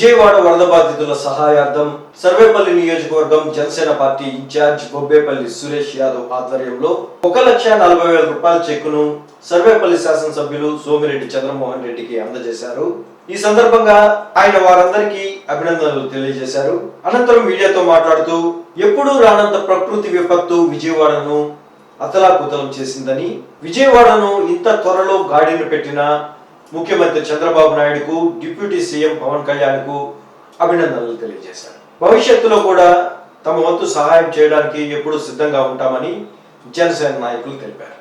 విజయవాడ వరద బాధితుల సహాయార్థం సర్వేపల్లి నియోజకవర్గం జనసేన పార్టీ ఇన్ఛార్జ్ బొబ్బేపల్లి సురేష్ యాదవ్ ఆధ్వర్యంలో ఒక లక్ష నలభై వేల రూపాయల చెక్కును సర్వేపల్లి శాసనసభ్యులు సోమిరెడ్డి చంద్రమోహన్ రెడ్డికి అందజేశారు. ఈ సందర్భంగా ఆయన వారందరికీ అభినందనలు తెలియజేశారు. అనంతరం మీడియాతో మాట్లాడుతూ ఎప్పుడూ రానంత ప్రకృతి విపత్తు విజయవాడను అతలాకుతలం చేసిందని విజయవాడను ఇంత త్వరలో గాడిని పెట్టిన ముఖ్యమంత్రి చంద్రబాబు నాయుడుకు డిప్యూటీ సీఎం పవన్ కళ్యాణ్కు అభినందనలు తెలియజేశారు. భవిష్యత్తులో కూడా తమ వంతు సహాయం చేయడానికి ఎప్పుడూ సిద్ధంగా ఉంటామని జనసేన నాయకులు తెలిపారు.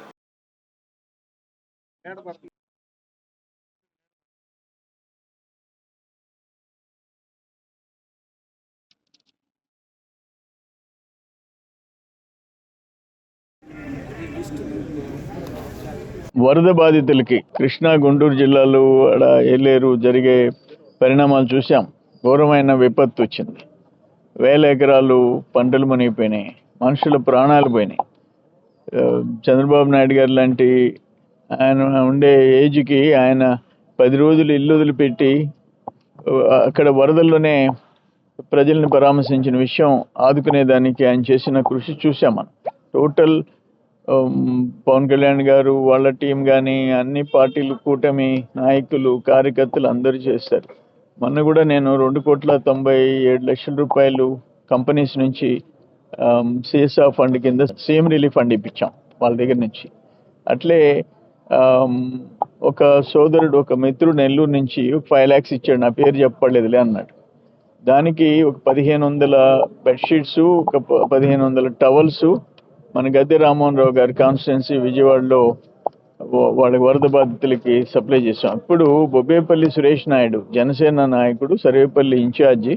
వరద బాధితులకి కృష్ణా గుంటూరు జిల్లాలో ఆడ ఏలేరు జరిగే పరిణామాలు చూసాం ఘోరమైన విపత్తు వచ్చింది. వేల ఎకరాలు పంటలు మునిగిపోయినాయి. మనుషుల ప్రాణాలు పోయినాయి. చంద్రబాబు నాయుడు గారు లాంటి ఆయన ఉండే ఏజ్కి ఆయన పది రోజులు ఇల్లు వదిలిపెట్టి అక్కడ వరదల్లోనే ప్రజల్ని పరామర్శించిన విషయం ఆదుకునేదానికి ఆయన చేసిన కృషి చూసాం మనం. టోటల్ పవన్ కళ్యాణ్ గారు వాళ్ళ టీం కానీ అన్ని పార్టీలు కూటమి నాయకులు కార్యకర్తలు అందరూ చేస్తారు మొన్న కూడా నేను రెండు కోట్ల తొంభై ఏడు లక్షల రూపాయలు కంపెనీస్ నుంచి సిఎస్ఆ ఫండ్ కింద సీఎం రిలీఫ్ ఫండ్ ఇప్పించాం వాళ్ళ దగ్గర నుంచి. అట్లే ఒక సోదరుడు ఒక మిత్రుడు నెల్లూరు నుంచి ఫైవ్ ల్యాక్స్ ఇచ్చాడు. నా పేరు చెప్పలేదులే అన్నాడు. దానికి ఒక పదిహేను వందల బెడ్షీట్స్ ఒక పదిహేను వందల టవల్స్ మన గద్దె రామ్మోహన్ రావు గారి కాన్స్టిట్యున్సీ విజయవాడలో వాళ్ళ వరద బాధితులకి సప్లై చేసాం ఇప్పుడు బొబ్బేపల్లి సురేష్ నాయుడు జనసేన నాయకుడు సర్వేపల్లి ఇన్ఛార్జి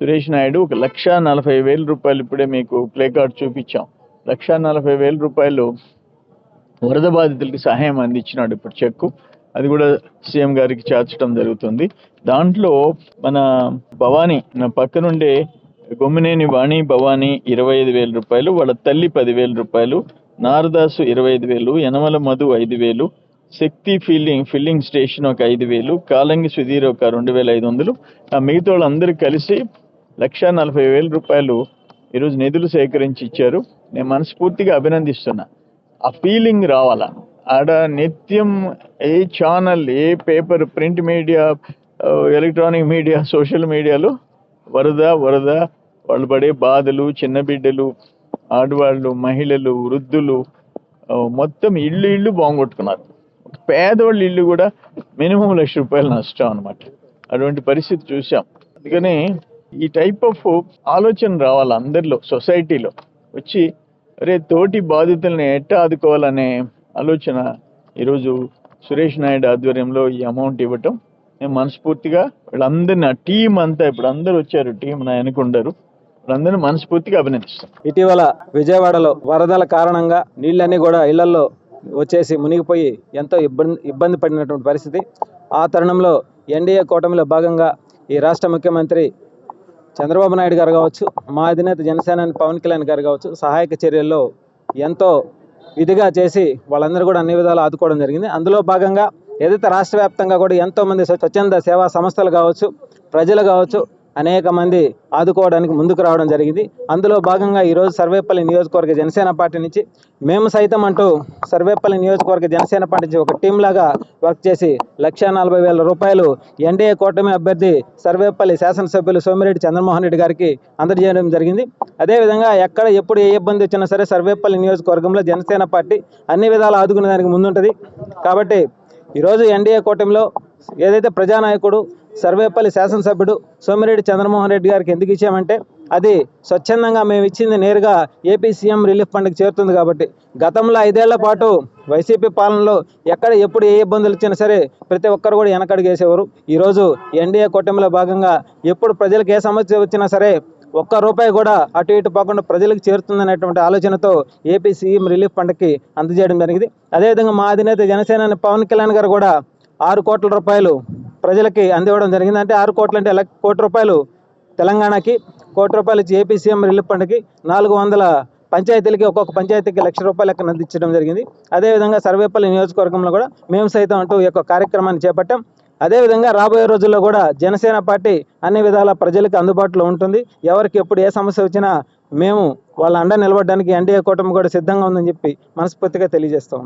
సురేష్ నాయుడు ఒక లక్ష నలభై వేల రూపాయలు ఇప్పుడే మీకు ప్లే కార్డ్ చూపించాం. లక్ష నలభై వేల రూపాయలు వరద బాధితులకి సహాయం అందించినాడు ఇప్పుడు చెక్కు. అది కూడా సీఎం గారికి చేర్చడం జరుగుతుంది. దాంట్లో మన భవానీ నా పక్కనుండే గొమ్మినేని వాణి భవానీ ఇరవై ఐదు వేల రూపాయలు వాళ్ళ తల్లి పదివేల రూపాయలు నారదాసు ఇరవై ఐదు వేలు యనమల మధు ఐదు వేలు శక్తి ఫీల్డింగ్ ఫిల్లింగ్ స్టేషన్ ఒక ఐదు వేలు కాలంగి సుధీర్ ఒక రెండు వేల ఐదు వందలు. ఆ మిగతా వాళ్ళందరూ కలిసి లక్ష నలభై వేల రూపాయలు ఈరోజు నిధులు సేకరించి ఇచ్చారు. నేను మనస్ఫూర్తిగా అభినందిస్తున్నా. ఆ ఫీలింగ్ రావాలా? ఆడ నిత్యం ఏ ఛానల్ ఏ paper print media electronic media social మీడియాలో వరద వరద వాళ్ళు పడే బాధలు చిన్న బిడ్డలు ఆడవాళ్ళు మహిళలు వృద్ధులు మొత్తం ఇల్లు ఇల్లు బాగుంగొట్టుకున్నారు. పేదవాళ్ళ ఇల్లు కూడా మినిమం లక్ష రూపాయలు నష్టం అనమాట అటువంటి పరిస్థితి చూసాం అందుకని ఈ టైప్ ఆఫ్ ఆలోచన రావాలి అందరిలో సొసైటీలో. వచ్చి అరే తోటి బాధితుల్ని ఎట్టా ఆదుకోవాలనే ఆలోచన ఈరోజు సురేష్ నాయుడు ఆధ్వర్యంలో ఈ అమౌంట్ ఇవ్వటం నేను మనస్ఫూర్తిగా వీళ్ళందరినీ ఆ టీం అంతా ఇప్పుడు అందరూ వచ్చారు టీం నా ఉండరు. నందన్ మనస్ఫూర్తిగా అభినందిస్తాను ఇటీవల విజయవాడలో వరదల కారణంగా నీళ్ళన్నీ కూడా ఇళ్ళలో వచ్చేసి మునిగిపోయి ఎంతో ఇబ్బంది ఇబ్బంది పడినటువంటి పరిస్థితి. ఆ తరుణంలో ఎన్డీఏ కూటమిలో భాగంగా ఈ రాష్ట్ర ముఖ్యమంత్రి చంద్రబాబు నాయుడు గారు కావచ్చు మా అధినేత జనసేన పవన్ కళ్యాణ్ గారు కావచ్చు సహాయక చర్యల్లో ఎంతో ఇదిగా చేసి వాళ్ళందరూ కూడా అన్ని విధాలు ఆదుకోవడం జరిగింది. అందులో భాగంగా ఏదైతే రాష్ట్ర వ్యాప్తంగా కూడా ఎంతోమంది స్వచ్ఛంద సేవా సంస్థలు కావచ్చు ప్రజలు కావచ్చు అనేక మంది ఆదుకోవడానికి ముందుకు రావడం జరిగింది. అందులో భాగంగా ఈరోజు సర్వేపల్లి నియోజకవర్గ జనసేన పార్టీ నుంచి మేము సైతం అంటూ సర్వేపల్లి నియోజకవర్గ జనసేన పార్టీ నుంచి ఒక టీం లాగా వర్క్ చేసి లక్ష నలభై వేల రూపాయలు ఎన్డీఏ కూటమి అభ్యర్థి సర్వేపల్లి శాసనసభ్యులు సోమిరెడ్డి చంద్రమోహన్ రెడ్డి గారికి అందజేయడం జరిగింది. అదేవిధంగా ఎక్కడ ఎప్పుడు ఏ ఇబ్బంది వచ్చినా సరే సర్వేపల్లి నియోజకవర్గంలో జనసేన పార్టీ అన్ని విధాలు ఆదుకునే దానికి ముందుంటుంది. కాబట్టి ఈరోజు ఎన్డీఏ కూటమిలో ఏదైతే ప్రజానాయకుడు సర్వేపల్లి శాసనసభ్యుడు సోమిరెడ్డి చంద్రమోహన్ రెడ్డి గారికి ఎందుకు ఇచ్చామంటే అది స్వచ్ఛందంగా మేము ఇచ్చింది నేరుగా ఏపీ సీఎం రిలీఫ్ ఫండ్కి చేరుతుంది కాబట్టి. గతంలో ఐదేళ్ళ పాటు వైసీపీ పాలనలో ఎక్కడ ఎప్పుడు ఏ ఇబ్బందులు వచ్చినా సరే ప్రతి ఒక్కరు కూడా వెనకడుగేసేవారు ఈరోజు ఎన్డీఏ కూటమిలో భాగంగా ఎప్పుడు ప్రజలకు ఏ సమస్య వచ్చినా సరే ఒక్క రూపాయి కూడా అటు ఇటు పోకుండా ప్రజలకు చేరుతుందనేటువంటి ఆలోచనతో ఏపీ సీఎం రిలీఫ్ ఫండ్కి అందజేయడం జరిగింది. అదేవిధంగా మా అధినేత జనసేన పవన్ కళ్యాణ్ గారు కూడా ఆరు కోట్ల రూపాయలు ప్రజలకి అందివ్వడం జరిగింది. అంటే ఆరు కోట్లు అంటే లక్ష- కోటి రూపాయలు తెలంగాణకి కోటి రూపాయలు ఏపీ సీఎం రిలీఫ్ ఫండ్కి నాలుగు వందల పంచాయతీలకి ఒక్కొక్క పంచాయతీకి లక్ష రూపాయలు లెక్కన అందించడం జరిగింది. అదేవిధంగా సర్వేపల్లి నియోజకవర్గంలో కూడా మేము సైతం అంటూ ఈ యొక్క కార్యక్రమాన్ని చేపట్టాం. అదేవిధంగా రాబోయే రోజుల్లో కూడా జనసేన పార్టీ అన్ని విధాల ప్రజలకు అందుబాటులో ఉంటుంది. ఎవరికి ఎప్పుడు ఏ సమస్య వచ్చినా మేము వాళ్ళ అండ నిలబడడానికి ఎన్డీఏ కూటమి కూడా సిద్ధంగా ఉందని చెప్పి మనస్ఫూర్తిగా తెలియజేస్తాం